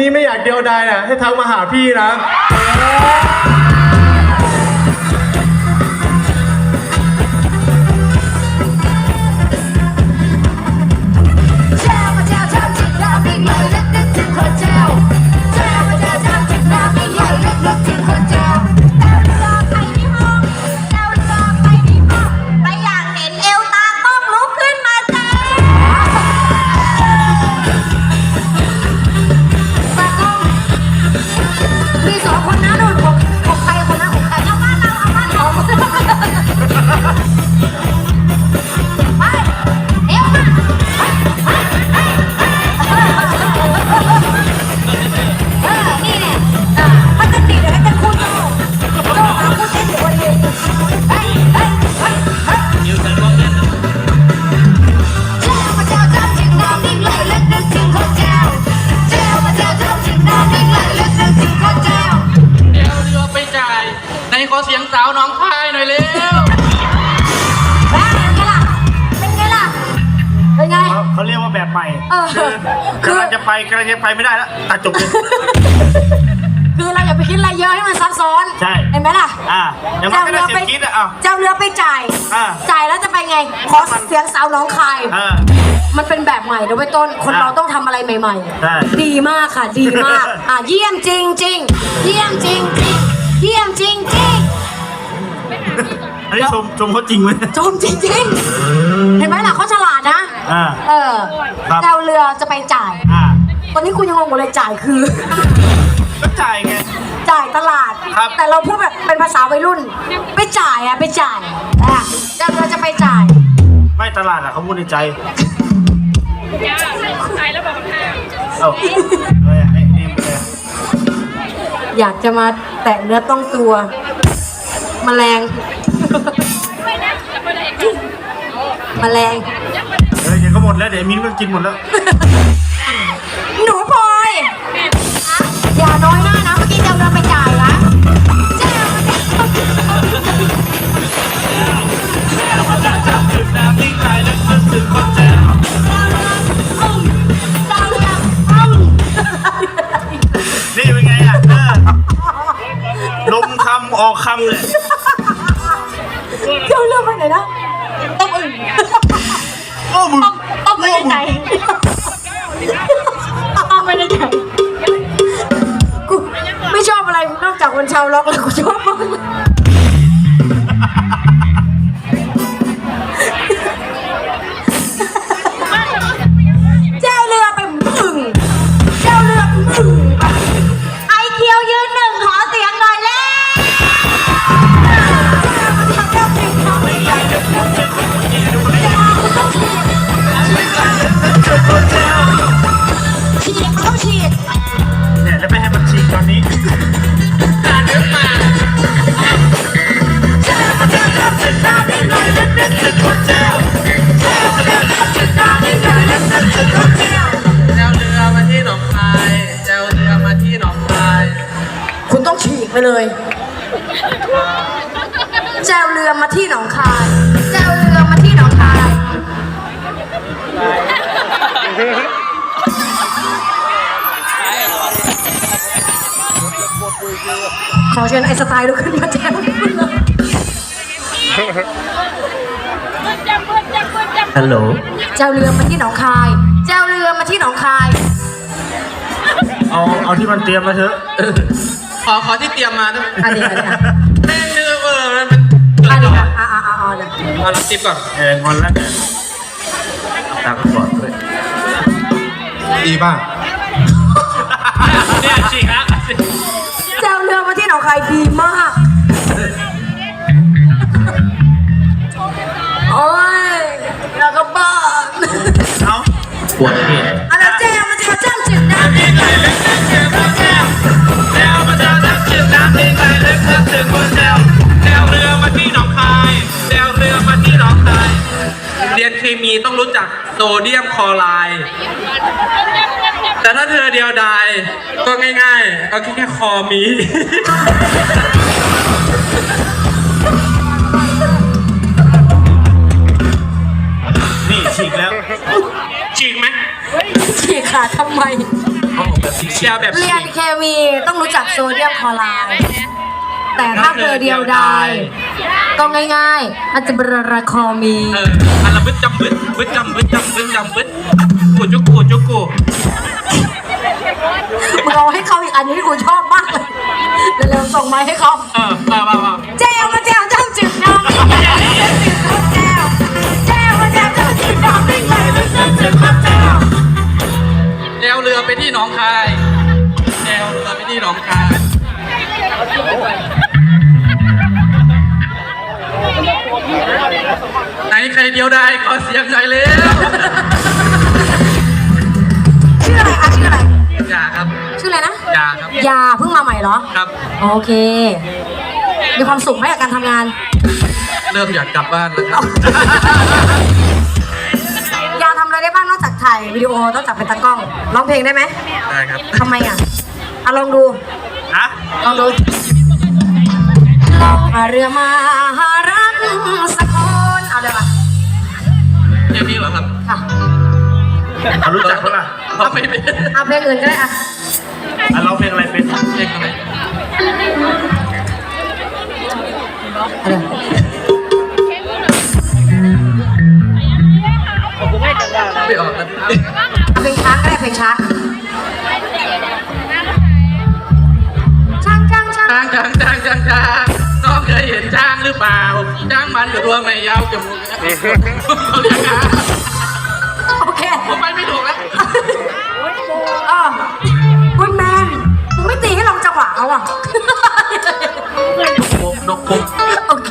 นี้ไม่อยากเดียวดายน่ะให้ทักมาหาพี่นะ กำลังจะไปกำลังจะไปไม่ได้แล้วตัดจบเลย คือเราอย่าไปคิดอะไรเยอะให้มันซับซ้อนใช่ เห็นไหมล่ะอ่ายังไม่ได้เสียงกรี๊ดอะเอา เจ้าเรือไปจ่าย อ่าจ่ายแล้วจะไปไง ขอเสียงสาวน้องคาย อ่ามันเป็นแบบใหม่นะเว้ยต้น คนอะเราต้องทำอะไรใหม่ใช่ ๆ ดีมากค่ะ ดีมาก อะเยี่ยมจริงจริงๆเยี่ยมจริงจริงๆเยี่ยมจริงจริงอันนี้ชมชมเขาจริงไหม ๆชมจริงจริงๆเห็นไหมล่ะเขาฉลาดนะ อ่าเออครับแซวเรือจะไปจ่าย อ่า ตอนนี้คุณยังงงอยู่เลยจ่ายคือ ก็จ่ายไง จ่ายตลาด ครับ แต่เราพูดแบบเป็นภาษาวัยรุ่น ไปจ่ายอะไปจ่ายอะแซวเรือจะไปจ่าย ไม่ตลาดอะเขาพูดในใจเอ้าอะไรอะไอ้นี่มันอะไรอะอยากจะมาแตะเนื้อต้องตัวแมลงแมลง เฮ้ยเดี๋ยวก็หมดแล้วเดี๋ยวมิ้นก็กินหมดแล้ว กคำเลยเจ้าเรือไปไหนนะต้องอึ่งโอ้มึงต้องต้องไปไหนต้องไปไหนกูไม่ชอบอะไรนอกจากคนชาวล็อกเลยกูชอบมา เลย แจวเรือมาที่หนองคาย แจวเรือมาที่หนองคาย ขอเชิญไอสไตล์ลุกขึ้นมาแจวฮัลโหลแจวเรือมาที่หนองคาย แจวเรือมาที่หนองคาย เอา เอาที่มันเตรียมมาเถอะข อขอที่เตรียมมาได้ไหมอันนี้อันนี้แม่งนึกว่าเออมันเป็นอันนี้อะอะอะอะอะอะเอารับติปก่อนเอองอนแล้วตักก่อนด้วยดีป่ะเนี่ยฉีกแล้วแจวเรือมาที่หนองคายดีมากโอ้ยแล้วก็บ้าเอาปวดเหตุ ต้องรู้จักโซเดียมคลอไรด์แต่ถ้าเธอเดียวดายก็ง่ายๆก็แค่แค่คอมี นี่ฉีกแล้วฉีกไหมฉีกขาดทำไมเขาออกแบบสีแก้วแบบเรียนเคมีต้องรู้จักโซเดียมคลอไรด์ แต่ถ้าเกลือเดียวดายก็ง่ายๆ อาจจะบระคอมีเอออันละบึดจำบึดบึดจำบึดจำบึดจำบึดกูจุกกูจุกกูมึงเอาให้เขาอีกอันนี้กูชอบมากเลยเร็วๆส่งมาให้เขาเออมามามาแจวมาแจวจ้ำจึกน้องนี่ใหญ่ลึกจึกโคตรแจวแจวมาแจวจ้ำจึกน้องนี่ใหญ่ลึกจึกโคตรแจวแนวเรือไปที่หนองคาย เดียวได้ขอเสียงหน่อยเร็วชื่ออะไรคะชื่ออะไร อย่าครับชื่ออะไรนะ อย่าครับยาเพิ่งมาใหม่เหรอ ครับ โอเค มีความสุขไหมกับการทำงาน เริ่มอยากกลับบ้านแล้วครับ ยาทำอะไรได้บ้างนอกจากถ่ายวิดีโอ นอกจากเป็นตากล้อง ร้องเพลงได้ไหม ได้ครับทำไมอะอะลองดู ฮะ ลองดูลองเรือมาหารั เพลงนี้เหรอครับค่ะเขารู้จักเขาล่ะเขาไม่เป็นเอาเพลงอื่นก็ได้อะอะร้องเพลงอะไรเป็นเพลงอะไรเอาเลยไม่ออกนะเอาเพลงช้างก็ได้เพลงช้างช้างช้างช้างช้างช้างช้าง ช้างมันกับตัวไม่ยาวจมูกเขาเรียกนะโอเคผมไปไม่ถูกแล้วเออคุณแมนมึงไม่ตีให้ลองจังหวะเอาอะนกปุ๊บโอเค